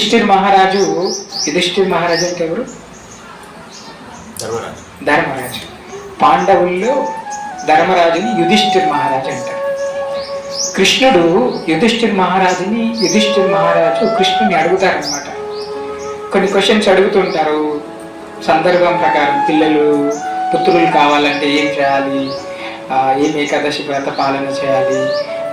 యుధిష్ఠిర్ మహారాజు యుధిష్ఠిర్ మహారాజు అంటే ఎవరు? ధర్మరాజు. పాండవుల్లో ధర్మరాజుని యుధిష్ఠిర్ మహారాజు అంటారు. కృష్ణుడు యుధిష్ఠిర్ మహారాజుని యుధిష్ఠిర్ మహారాజు కృష్ణుని అడుగుతారనమాట కొన్ని క్వశ్చన్స్ అడుగుతుంటారు. సందర్భం ప్రకారం పిల్లలు పుత్రులు కావాలంటే ఏం చేయాలి? ఏం ఏకాదశి వ్రత పాలన చేయాలి?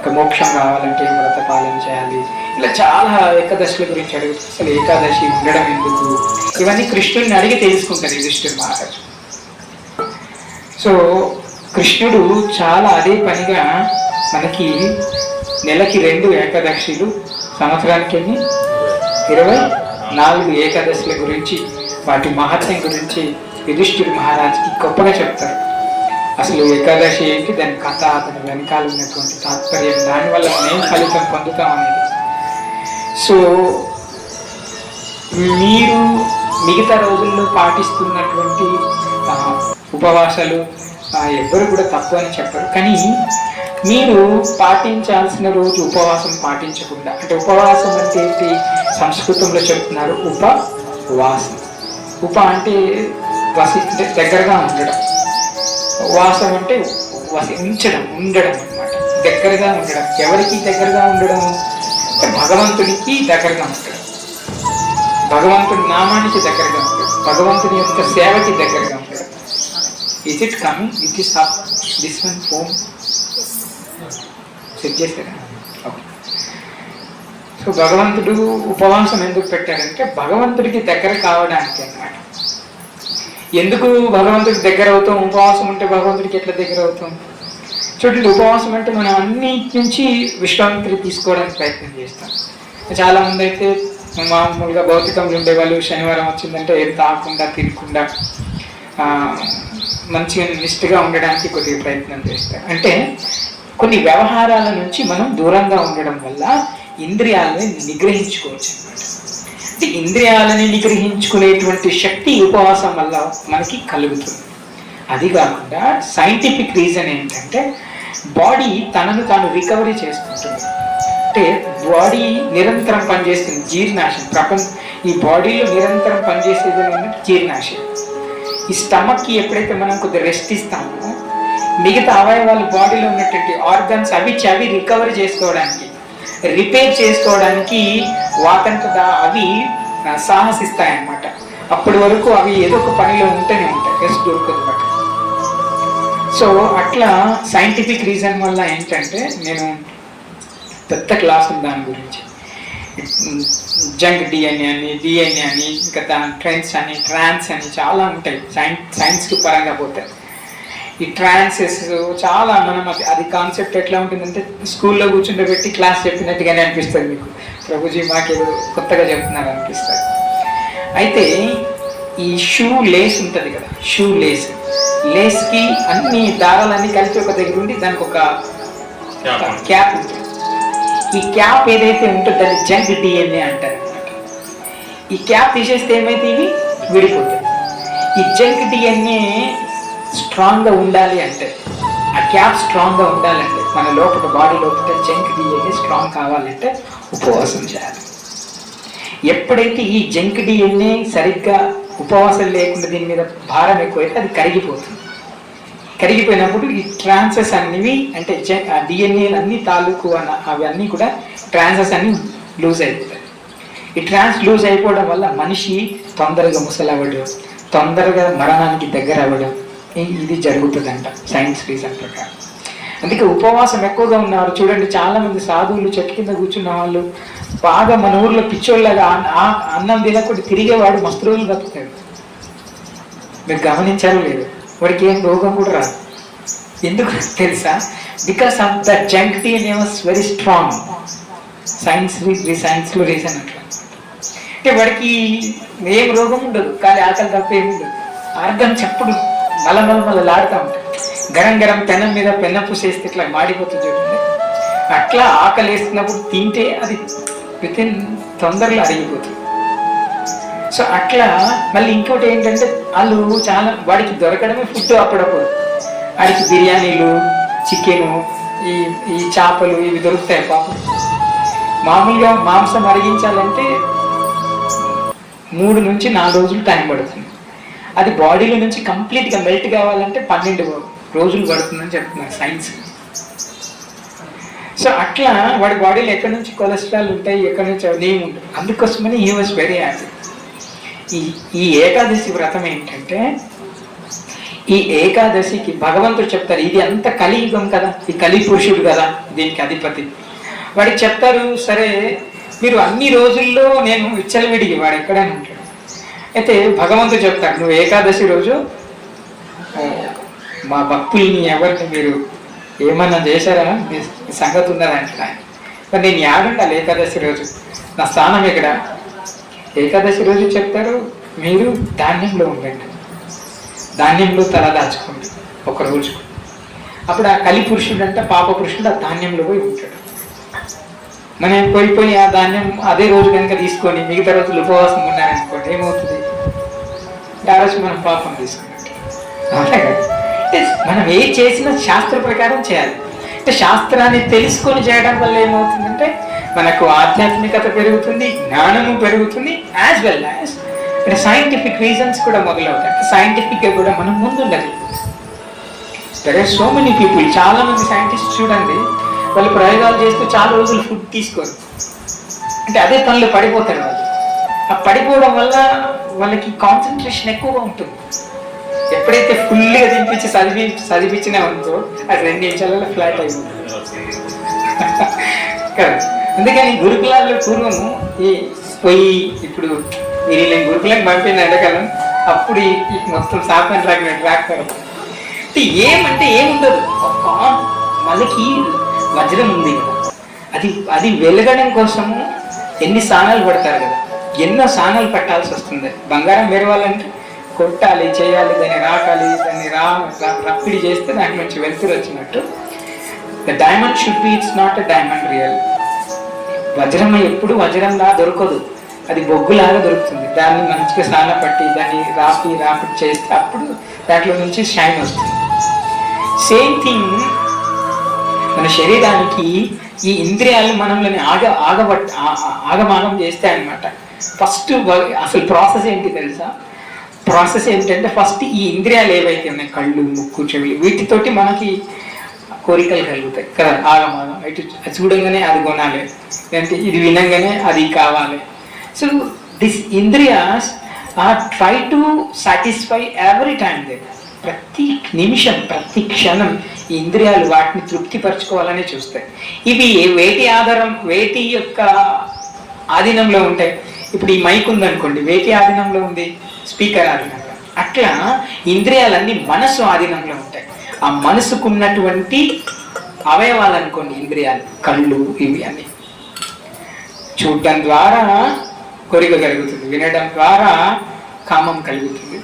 మోక్షం కావాలంటే ఏం వ్రత పాలన చేయాలి? ఇలా చాలా ఏకాదశుల గురించి అడుగుతుంది అసలు ఏకాదశి ఉండడం ఎందుకు? ఇవన్నీ కృష్ణుడిని అడిగి తెలుసుకుంటారు యుధిష్ఠుడు మహారాజు. సో కృష్ణుడు చాలా అదే పనిగా మనకి నెలకి రెండు ఏకాదశిలు సంవత్సరానికి ఎన్ని? ఇరవై నాలుగు ఏకాదశుల గురించి వాటి మహత్యం గురించి యుధిష్ఠుడు మహారాజుకి గొప్పగా చెప్తారు. అసలు ఏకాదశి ఏంటి? దాని కథ దాని వెనకాల ఉన్నటువంటి తాత్పర్యం దానివల్ల మేము ఫలితం పొందుతాం అనేది సో మీరు మిగతా రోజుల్లో పాటిస్తున్నటువంటి ఉపవాసాలు ఎవ్వరు కూడా తప్పు అని చెప్పరు. కానీ మీరు పాటించాల్సిన రోజు ఉపవాసం పాటించకుండా అంటే ఉపవాసం అంటే ఏంటి? సంస్కృతంలో చెప్తున్నారు ఉపవాసం. ఉప అంటే వసి దగ్గరగా ఉండడం. వాసం అంటే వసించడం ఉండడం అనమాట దగ్గరగా ఉండడం ఎవరికి దగ్గరగా ఉండడం అంటే భగవంతునికి దగ్గరగా ఉండడం. భగవంతుడి నామానికి దగ్గరగా ఉండడం భగవంతుని యొక్క సేవకి దగ్గరగా ఉండడం. Is it coming it is this one phone set చేశారా సో భగవంతుడు ఉపవాసం ఎందుకు పెట్టాడంటే భగవంతుడికి దగ్గర కావడానికి అన్నమాట ఎందుకు భగవంతుడికి దగ్గర అవుతాం? ఉపవాసం ఉంటే భగవంతుడికి ఎట్లా దగ్గర అవుతాం? చూడండి ఉపవాసం అంటే మనం అన్ని నుంచి విశ్రాంతిని తీసుకోవడానికి ప్రయత్నం చేస్తాం. చాలా మంది అయితే మామూలుగా భౌతికంలో ఉండేవాళ్ళు శనివారం వచ్చిందంటే ఏం తాగకుండా తినకుండా మంచిగా నిష్ఠగా ఉండడానికి కొద్దిగా ప్రయత్నం చేస్తారు. అంటే కొన్ని వ్యవహారాల నుంచి మనం దూరంగా ఉండడం వల్ల ఇంద్రియాలని నిగ్రహించుకోవచ్చు అన్నమాట. ఇంద్రియాలని నిగ్రహించుకునేటువంటి శక్తి ఉపవాసం వల్ల మనకి కలుగుతుంది. అది కాకుండా సైంటిఫిక్ రీజన్ ఏంటంటే బాడీ తనను తాను రికవరీ చేసుకుంటుంది. అంటే బాడీ నిరంతరం పనిచేస్తుంది జీర్ణాశయం. ప్రపంచ ఈ బాడీలో నిరంతరం పనిచేసేది ఏంటంటే జీర్ణాశయం. ఈ స్టమక్కి ఎప్పుడైతే మనం కొద్దిగా రెస్ట్ ఇస్తామో మిగతా అవయవాలు బాడీలో ఉన్నటువంటి ఆర్గన్స్ అవి చవి రికవర్ చేసుకోవడానికి రిపేర్ చేసుకోవడానికి వాటంతట అవి సాహసిస్తాయన్నమాట. అప్పటి వరకు అవి ఏదో ఒక పనిలో ఉంటూనే ఉంటాయి. రెస్ట్ దొరకదు బట్ సో అట్లా సైంటిఫిక్ రీజన్ వల్ల ఏంటంటే నేను పెద్ద క్లాస్ ఉంది దాని గురించి. జంక్ డిఎన్ఏ అని డిఎన్ఏ అని ఇంకా దాని ట్రెండ్స్ అని ట్రాన్స్ అని చాలా ఉంటాయి. సైన్స్ సైన్స్కి పరంగా పోతాయి ఈ ట్రాన్సెస్ చాలా మనం అది అది కాన్సెప్ట్ ఎట్లా ఉంటుందంటే స్కూల్లో కూర్చుండబెట్టి క్లాస్ చెప్పినట్టుగానే అనిపిస్తుంది మీకు. ప్రభుజీ మాకేదో కొత్తగా చెప్తున్నారు అనిపిస్తుంది. అయితే ఈ షూ లేస్ ఉంటుంది కదా షూ లేస్. లేస్కి అన్ని దారాలన్నీ కలిపి ఒక దగ్గర ఉండి దానికి ఒక క్యాప్ ఉంటుంది. ఈ క్యాప్ ఏదైతే ఉంటుందో దాన్ని జంక్ డిఎన్ఏ అంటారు. ఈ క్యాప్ తీసేస్తే ఏమైతే ఇవి? విడిపోతాయి. ఈ జంక్ డిఎన్ఏ స్ట్రాంగ్గా ఉండాలి అంటే ఆ క్యాప్ స్ట్రాంగ్గా ఉండాలంటే మన లోపల బాడీ లోపల జంక్ డిఎన్ఏ స్ట్రాంగ్ కావాలంటే ఉపవాసం చేయాలి. ఎప్పుడైతే ఈ జంక్ డిఎన్ఏ సరిగ్గా ఉపవాసం లేకుండా దీని మీద భారం ఎక్కువైతే అది కరిగిపోతుంది. కరిగిపోయినప్పుడు ఈ ట్రాన్సెస్ అన్నివి అంటే డిఎన్ఏ అన్ని తాలూకు అన్న అవన్నీ కూడా ట్రాన్సెస్ అన్ని లూజ్ అయిపోతాయి. ఈ ట్రాన్స్ లూజ్ అయిపోవడం వల్ల మనిషి తొందరగా ముసలవ్వడం తొందరగా మరణానికి దగ్గర అవ్వడం ఇది జరుగుతుందంట సైన్స్ రీజన్ ప్రకారం. అందుకే ఉపవాసం ఎక్కువగా ఉన్నారు చూడండి చాలా మంది సాధువులు చెట్టు కింద కూర్చున్న వాళ్ళు బాగా మన ఊర్లో పిచ్చోళ్ళగా ఆ- అన్నం తినకుండా తిరిగేవాడు మస్తు రోజులు బతుకుతాడు. మీరు గమనించారు లేదు? వాడికి ఏం రోగం కూడా రాదు. ఎందుకు తెలుసా? Because of the junk tea was very strong science సైన్స్లో రీజన్ అట్లా. అంటే వాడికి ఏం రోగం ఉండదు కానీ ఆకలి తప్ప ఏమి ఉండదు. అర్థం చెప్పుడు. మలమల మలలాడుతూ ఉంటుంది గరం గరం పెనం మీద పెన్న పూసేస్తే ఇట్లా మాడిపోతుంది చూడండి. అట్లా ఆకలి వేస్తున్నప్పుడు తింటే అది విత్ ఇన్ తొందరలో అరిగిపోతుంది. సో అట్లా మళ్ళీ ఇంకోటి ఏంటంటే వాళ్ళు చాలా వాడికి దొరకడమే ఫుడ్ అప్పుడప్పుడు. వాడికి బిర్యానీలు చికెను ఈ ఈ చేపలు ఇవి దొరుకుతాయి పాపం. మామూలుగా మాంసం అరిగించాలంటే మూడు నుంచి నాలుగు రోజులు టైం పడుతుంది. అది బాడీలో నుంచి కంప్లీట్గా మెల్ట్ కావాలంటే పన్నెండు రోజులు పడుతుందని చెప్తున్నారు సైన్స్. సో అట్లా వాడి బాడీలో ఎక్కడి నుంచి కొలెస్ట్రాల్ ఉంటాయి ఎక్కడి నుంచి అవి ఉంటుంది అందుకోసమని హీ వాజ్ వెరీ హ్యాపీ ఈ ఈ ఏకాదశి వ్రతం ఏంటంటే ఈ ఏకాదశికి భగవంతుడు చెప్తారు ఇది అంత కలియుగం కదా ఈ కలి పురుషుడు కదా దీనికి అధిపతి. వాడికి చెప్తారు సరే మీరు అన్ని రోజుల్లో నేను విచ్చలవిడిగి వాడు ఎక్కడైనా ఉంటాడు. అయితే భగవంతుడు చెప్తాడు నువ్వు ఏకాదశి రోజు మా భక్తుల్ని ఎవరిని మీరు ఏమన్నా చేశారా? మీ సంగతి ఉన్నదంటే మరి నేను యాడుండాలి ఏకాదశి రోజు? నా స్థానం ఇక్కడ ఏకాదశి రోజు చెప్తారు మీరు ధాన్యంలో ఉండండి. ధాన్యంలో తల దాచుకోండి ఒక రోజు. అప్పుడు ఆ కలి పురుషుడు అంటే పాప పురుషుడు ఆ ధాన్యంలో పోయి ఉంటాడు. మనం పోయిపోయి ఆ ధాన్యం అదే రోజు కనుక తీసుకొని మిగతా రోజులు ఉపవాసం ఉన్నారనుకోండి ఏమవుతుంది? ఆ మనం పాపం తీసుకున్నట్టు అవునా కదా? మనం ఏ చేసినా శాస్త్ర ప్రకారం చేయాలి. అంటే శాస్త్రాన్ని తెలుసుకొని చేయడం వల్ల ఏమవుతుందంటే మనకు ఆధ్యాత్మికత పెరుగుతుంది జ్ఞానము పెరుగుతుంది యాజ్ వెల్ యాజ్ అంటే సైంటిఫిక్ రీజన్స్ కూడా మొదలవుతాయి. సైంటిఫిక్గా కూడా మనం ముందుండాలి. సరే సో మెనీ పీపుల్ చాలా మంది సైంటిస్ట్ చూడండి వాళ్ళు ప్రయోగాలు చేస్తూ చాలా రోజులు ఫుడ్ తీసుకోరు. అంటే అదే పనులు పడిపోతారు వాళ్ళు. ఆ పడిపోవడం వల్ల వాళ్ళకి కాన్సన్ట్రేషన్ ఎక్కువగా ఉంటుంది. ఎప్పుడైతే ఫుల్గా తినిపించి చదివి చదివించినామనుకో అది రెండు నిమిషాలలో ఫ్లాట్ అయిపోతుంది అందుకని గురుకులాల్లో పూర్వము ఈ పోయి ఇప్పుడు మీరు ఇలా గురుకులకు పంపిన ఎండాకాలం అప్పుడు మొత్తం సాపం రాకినట్టు ట్రాక్ అంటే ఏమంటే ఏముండదు. వాళ్ళకి వజ్రం ఉంది కదా. అది అది వెలగడం కోసము ఎన్ని స్థానాలు పడతారు కదా. ఎన్నో సానాలు పట్టాల్సి వస్తుంది. బంగారం మెరవాలంటే కొట్టాలి చేయాలి దాన్ని రాకాలి దాన్ని రా రప్పిడి చేస్తే దానికి మంచి వెలుతురు వచ్చినట్టు. The diamond should be it's not a diamond real వజ్రం ఎప్పుడు వజ్రంలా దొరకదు. అది బొగ్గులాగా దొరుకుతుంది. దాన్ని మంచిగా సాన పట్టి దాన్ని రాపి రాపి చేస్తే అప్పుడు దాంట్లో నుంచి షైన్ వస్తుంది. సేమ్ థింగ్ మన శరీరానికి ఈ ఇంద్రియాలు మనల్ని ఆగ ఆగబట్ ఆ- ఆగమాగం చేస్తాయి అనమాట ఫస్ట్ అసలు ప్రాసెస్ ఏంటి తెలుసా? ప్రాసెస్ ఏంటంటే ఫస్ట్ ఈ ఇంద్రియాలు ఏవైతే ఉన్నాయి కళ్ళు ముక్కు చెవి వీటితోటి మనకి కోరికలు కలుగుతాయి. కదా? ఆగమాగం ఇటు అది చూడంగానే అది కొనాలి. లేదంటే ఇది వినంగానే అది కావాలి. So this ఇంద్రియాస్ are try to satisfy every time they ప్రతి నిమిషం ప్రతి క్షణం ఈ ఇంద్రియాలు వాటిని తృప్తిపరచుకోవాలని చూస్తాయి. ఇవి వేటి ఆధారం వేటి యొక్క ఆధీనంలో ఉంటాయి. ఇప్పుడు ఈ మైక్ ఉందనుకోండి వేటి ఆధీనంలో ఉంది స్పీకర్ ఆధీనంలో. అట్లా ఇంద్రియాలన్నీ మనసు ఆధీనంలో ఉంటాయి. ఆ మనసుకున్నటువంటి అవయవాలు అనుకోండి ఇంద్రియాలు కళ్ళు ఇవి అన్ని. చూడటం ద్వారా కోరిక కలుగుతుంది వినడం ద్వారా కామం కలుగుతుంది.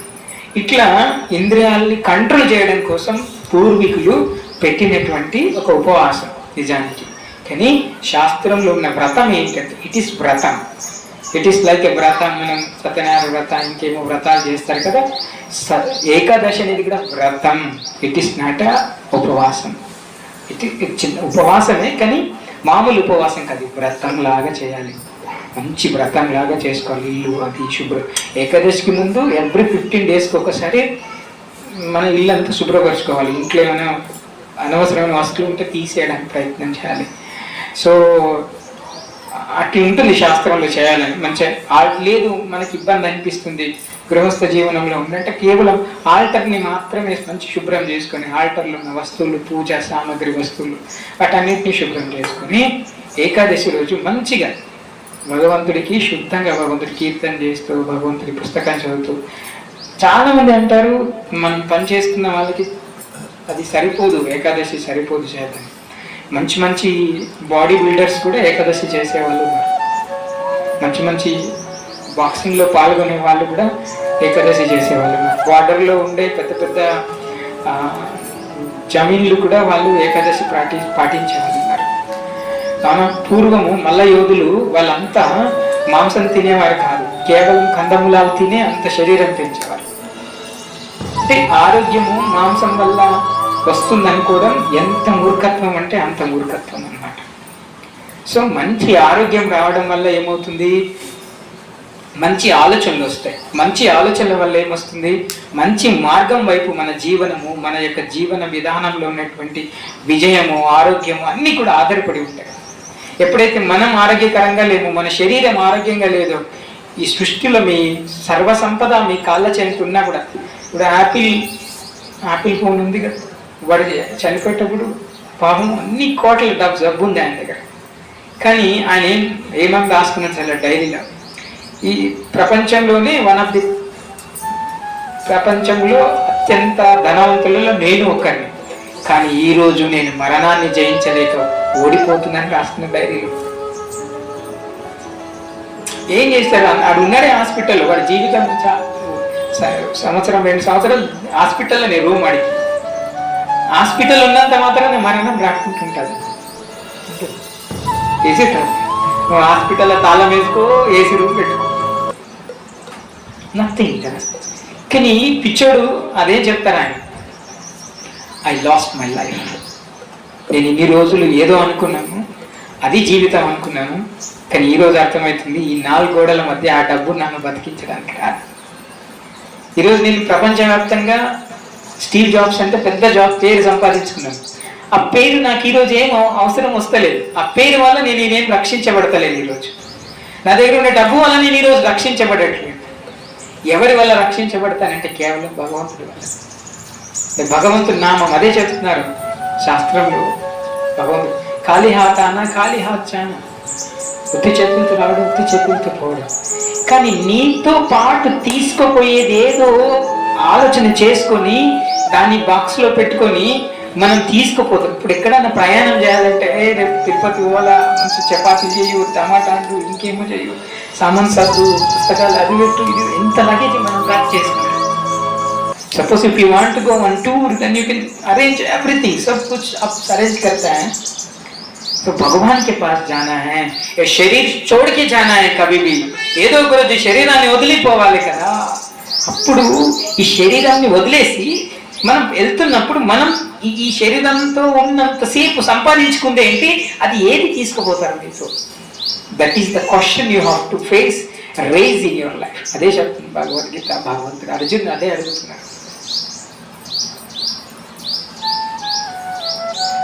ఇట్లా ఇంద్రియాలని కంట్రోల్ చేయడం కోసం పూర్వీకులు పెట్టినటువంటి ఒక ఉపవాసం నిజానికి. కానీ శాస్త్రంలో ఉన్న వ్రతం ఏంటంటే ఇట్ ఈస్ వ్రతం. ఇట్ ఈస్ లైక్ ఏ వ్రతం మనం సత్యనారాయణ వ్రతం ఇంకేమో వ్రతాలు చేస్తారు కదా. స- ఏకాదశి అనేది కూడా వ్రతం ఇట్ ఈస్ నాట్ ఉపవాసం. ఇట్ చిన్న ఉపవాసమే కానీ మామూలు ఉపవాసం కాదు. వ్రతం లాగా చేయాలి. మంచి వ్రతం లాగా చేసుకోవాలి. ఇల్లు అది శుభ్రం ఏకాదశికి ముందు ఎవ్రీ ఫిఫ్టీన్ డేస్కి ఒకసారి మన ఇల్లు అంతా శుభ్రపరచుకోవాలి. ఇంట్లో ఏమైనా అనవసరమైన వస్తువులు ఉంటే తీసేయడానికి ప్రయత్నం చేయాలి. సో అట్లా ఉంటుంది శాస్త్రంలో చేయాలని. మంచిగా ఆ- లేదు మనకి ఇబ్బంది అనిపిస్తుంది గృహస్థ జీవనంలో. ఉందంటే కేవలం ఆల్టర్ని మాత్రమే మంచి శుభ్రం చేసుకొని ఆల్టర్లో ఉన్న వస్తువులు పూజ సామాగ్రి వస్తువులు వాటన్నిటిని శుభ్రం చేసుకొని ఏకాదశి రోజు మంచిగా భగవంతుడికి శుద్ధంగా భగవంతుడి కీర్తన చేస్తూ భగవంతుడి పుస్తకం చదువుతూ చాలామంది అంటారు మనం పని చేస్తున్న వాళ్ళకి అది సరిపోదు ఏకాదశి సరిపోదు చేద్దాం మంచి మంచి బాడీ బిల్డర్స్ కూడా ఏకాదశి చేసేవాళ్ళు. మంచి మంచి బాక్సింగ్లో పాల్గొనే వాళ్ళు కూడా ఏకాదశి చేసేవాళ్ళు. బార్డర్లో ఉండే పెద్ద పెద్ద జమీన్లు కూడా వాళ్ళు ఏకాదశి పాటి పాటించేవాళ్ళు ఉన్నారు. పూర్వము మల్ల యోధులు వాళ్ళంతా మాంసం తినేవారు కాదు. కేవలం కందమూలాలు తినే అంత శరీరం పెంచేవారు. అంటే ఆరోగ్యము మాంసం వల్ల వస్తుంది అనుకోవడం ఎంత మూర్ఖత్వం అంటే అంత మూర్ఖత్వం అన్నమాట. సో మంచి ఆరోగ్యం రావడం వల్ల ఏమవుతుంది? మంచి ఆలోచనలు వస్తాయి. మంచి ఆలోచనల వల్ల ఏమొస్తుంది? మంచి మార్గం వైపు మన జీవనము మన యొక్క జీవన విధానంలో ఉన్నటువంటి విజయము ఆరోగ్యము అన్నీ కూడా ఆధారపడి ఉంటాయి. ఎప్పుడైతే మనం ఆరోగ్యకరంగా లేము మన శరీరం ఆరోగ్యంగా లేదో ఈ సృష్టిలో మీ సర్వసంపద మీ కాళ్ళ చేతి ఉన్నా కూడా ఇప్పుడు యాపిల్ యాపిల్ ఫోన్ ఉంది కదా. వాడు చనిపోయేటప్పుడు పాపం అన్ని కోట్ల డబ్బు జబ్బు ఉంది ఆయన దగ్గర. కానీ ఆయన ఏం ఏమని రాసుకున్నాడు చాలా డైరీలో? ఈ ప్రపంచంలోనే వన్ ఆఫ్ ది ప్రపంచంలో అత్యంత ధనవంతులలో నేను ఒకరిని కానీ ఈ రోజు నేను మరణాన్ని జయించలేక ఓడిపోతున్నాను రాసుకున్న డైరీలో. ఏం చేస్తారు ఆడు ఉన్నాడే హాస్పిటల్లో. వాడి జీవితం సంవత్సరం రెండు సంవత్సరాలు హాస్పిటల్లోనే రూమ్ అడిగి హాస్పిటల్ ఉన్నంత మాత్రం మరణం రాకుంటుంటుంది ఏసీ నువ్వు హాస్పిటల్లో తాళం వేసుకో ఏసీ రూమ్ పెట్టుకో నథింగ్ కానీ పిచ్చోడు అదే చెప్తారు ఆయన. ఐ లాస్ట్ మై లైఫ్ నేను ఇన్ని రోజులు ఏదో అనుకున్నాను అది జీవితం అనుకున్నాను కానీ ఈ రోజు అర్థమవుతుంది ఈ నాలుగు గోడల మధ్య ఆ డబ్బు నన్ను బతికించడానికి రాదు. ఈరోజు నేను ప్రపంచవ్యాప్తంగా స్టీవ్ జాబ్స్ అంటే పెద్ద జాబ్ పేరు సంపాదించుకున్నాను. ఆ పేరు నాకు ఈరోజు ఏం అవసరం వస్తలేదు. ఆ పేరు వల్ల నేను నేనేం రక్షించబడతలేదు ఈరోజు. నా దగ్గర ఉన్న డబ్బు వల్ల నేను ఈరోజు రక్షించబడట్లేదు. ఎవరి వల్ల రక్షించబడతానంటే కేవలం భగవంతుడి వల్ల. భగవంతుడు నామం అదే చెప్తున్నారు శాస్త్రంలో. భగవంతుడు ఖాళీ హాతాన ఖాళీ హాచాన ఉత్తి చేతులతో రావడం ఉత్తి చేతులతో పోవడం. కానీ నీతో పాటు తీసుకుపోయేది ఏదో ఆలోచన చేసుకొని దాన్ని బాక్స్ లో పెట్టుకొని మనం తీసుకుపోతాం ఇప్పుడు ఎక్కడైనా ప్రయాణం చేయాలంటే "ఏ, రేపు తిరుపతి పోవాలా మంచి చపాతీ చేయు టమాటాలు ఇంకేమో చేయు సామాన్ సర్దు పుస్తకాలు అది పెట్టు ఇది ఎంత లగేజ్ మనం ప్యాక్ చేసుకుంటాం suppose if you want to go on tour then you can arrange everything सब कुछ आप अरेंज करता है तो भगवान के पास जाना है ये शरीर छोड़ के जाना है कभी भी ఏదో ఒక రోజు శరీరాన్ని వదిలిపోవాలి కదా అప్పుడు ఈ శరీరాన్ని వదిలేసి మనం వెళ్తున్నప్పుడు మనం ఈ- శరీరంతో ఉన్నంతసేపు సంపాదించుకుంది ఏంటి? అది ఏది తీసుకుపోతారు మీకు? That is the question you have to face rage in your life అదే చెప్తుంది భగవద్గీత భగవంతుడు అర్జున్ అదే అడుగుతున్నారు.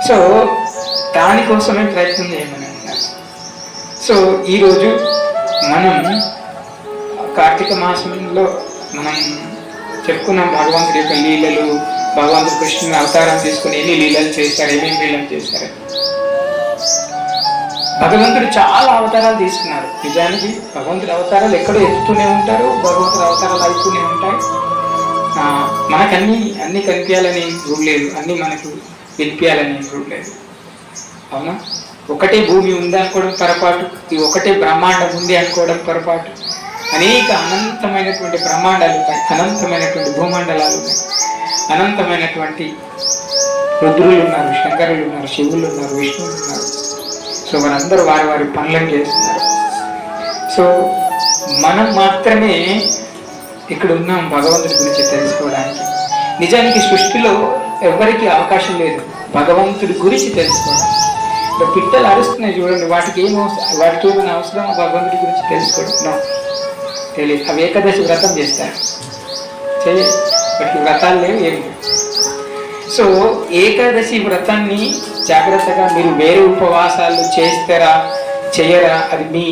సో దానికోసమే ప్రయత్నం చేయమని అన్నారు. సో ఈరోజు మనం కార్తీక మాసంలో మనం చెప్పుకున్నాం భగవంతుడి యొక్క లీలలు భగవంతుడు కృష్ణుని అవతారం తీసుకుని ఎన్ని లీలలు చేశారు ఏమేమి లీలలు చేశారు? భగవంతుడు చాలా అవతారాలు తీసుకున్నారు. నిజానికి భగవంతుడి అవతారాలు ఎక్కడో ఎత్తుతూనే ఉంటారు భగవంతుడి అవతారాలు అవుతూనే ఉంటాయి. మనకు అన్ని అన్ని కనిపించాలని రూల్ లేదు. అన్ని మనకు వినిపించాలని రూల్ లేదు. అవునా? ఒకటే భూమి ఉంది అనుకోవడం పొరపాటు ఈ ఒకటే బ్రహ్మాండం ఉంది అనుకోవడం పొరపాటు. అనేక అనంతమైనటువంటి బ్రహ్మాండాలు ఉన్నాయి అనంతమైనటువంటి భూమండలాలు ఉన్నాయి అనంతమైనటువంటి రుద్రులు ఉన్నారు శంకరులు ఉన్నారు శివులు ఉన్నారు విష్ణువులు ఉన్నారు. సో మనందరూ వారి వారి పనులను చేస్తున్నారు. సో మనం మాత్రమే ఇక్కడ ఉన్నాం భగవంతుడి గురించి తెలుసుకోవడానికి. నిజానికి సృష్టిలో ఎవరికి అవకాశం లేదు భగవంతుడి గురించి తెలుసుకోవడానికి. ఇప్పుడు పిట్టలు అరుస్తున్నాయి చూడండి వాటికి ఏం అవసరం వాటికి ఏమైనా అవసరం భగవంతుడి గురించి తెలుసుకోవడం? తెలియదు అవి ఏకాదశి వ్రతం చేస్తారు చేయ వాటికి వ్రతాలు లేవు ఏమి సో ఏకాదశి వ్రతాన్ని జాగ్రత్తగా మీరు వేరే ఉపవాసాలు చేస్తారా చేయరా అది మీ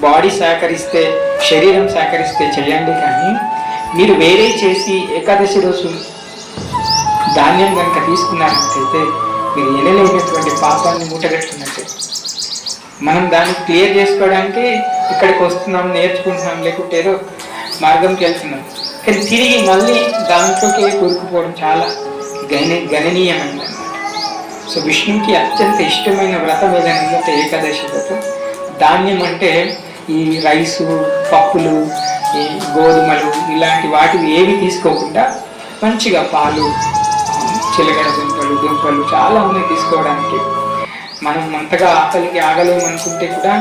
బాడీ సహకరిస్తే శరీరం సహకరిస్తే చేయండి కానీ మీరు వేరే చేసి ఏకాదశి రోజు ధాన్యం కనుక తీసుకున్నారంటే మీరు ఎనలేనటువంటి పాపాన్ని మూటగట్టుకున్నట్టు మనం దాన్ని క్లియర్ చేసుకోవడానికి ఇక్కడికి వస్తున్నాం నేర్చుకుంటున్నాం లేకుంటే ఏదో మార్గంకి వెళ్తున్నాం. కానీ తిరిగి మళ్ళీ దాంట్లోకి కూరుకుపోవడం చాలా గణ గణనీయమైనది సో విష్ణుకి అత్యంత ఇష్టమైన వ్రతం ఏదైనా ఉందంటే ఏకాదశి వ్రతం. ధాన్యం అంటే ఈ రైసు పప్పులు ఈ గోధుమలు ఇలాంటి వాటివి ఏవి తీసుకోకుండా మంచిగా పాలు చిలకడ దుంపలు దుంపలు చాలా ఉన్నాయి తీసుకోవడానికి. మనం అంతగా ఆకలికి ఆగలేము అనుకుంటే కూడా